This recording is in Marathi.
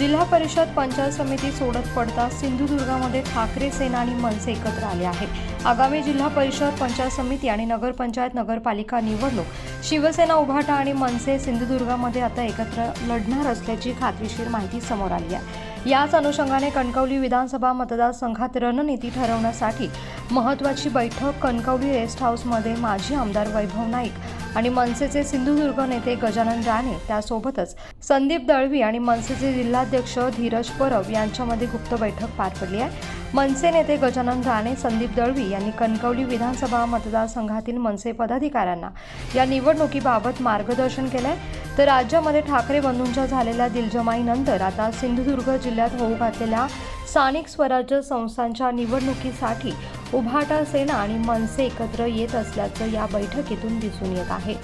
जिल्हा परिषद पंचायत समिती सोडत पडता सिंधुदुर्गामध्ये ठाकरे सेना आणि मनसे एकत्र आले आहे. आगामी जिल्हा परिषद पंचायत समिती आणि नगरपंचायत नगरपालिका निवडणूक शिवसेना उभाटा आणि मनसे सिंधुदुर्गामध्ये आता एकत्र लढणार असल्याची खात्रीशीर माहिती समोर आली आहे. याच अनुषंगाने कणकवली विधानसभा मतदारसंघात रणनीती ठरवण्यासाठी महत्त्वाची बैठक कणकवली रेस्ट हाऊसमध्ये माजी आमदार वैभव नाईक आणि मनसेचे सिंधुदुर्ग नेते गजानन राणे त्यासोबतच संदीप दळवी आणि मनसेचे जिल्हाध्यक्ष धीरज परब यांच्यामध्ये गुप्त बैठक पार पडली आहे. मनसे नेते गजानन राणे संदीप दळवी यांनी कणकवली विधानसभा मतदारसंघातील मनसे पदाधिकाऱ्यांना या निवडणुकीबाबत मार्गदर्शन केलं आहे तर राज्यामध्ये ठाकरे बंधूंच्या झालेल्या दिलजमाईनंतर आता सिंधुदुर्ग जिल्ह्यात होऊ घातलेल्या स्थानिक स्वराज्य संस्थांच्या निवडणुकीसाठी उभाटा सेना आणि मनसे एकत्र येत असल्याचं या बैठकीतून दिसून येत आहे.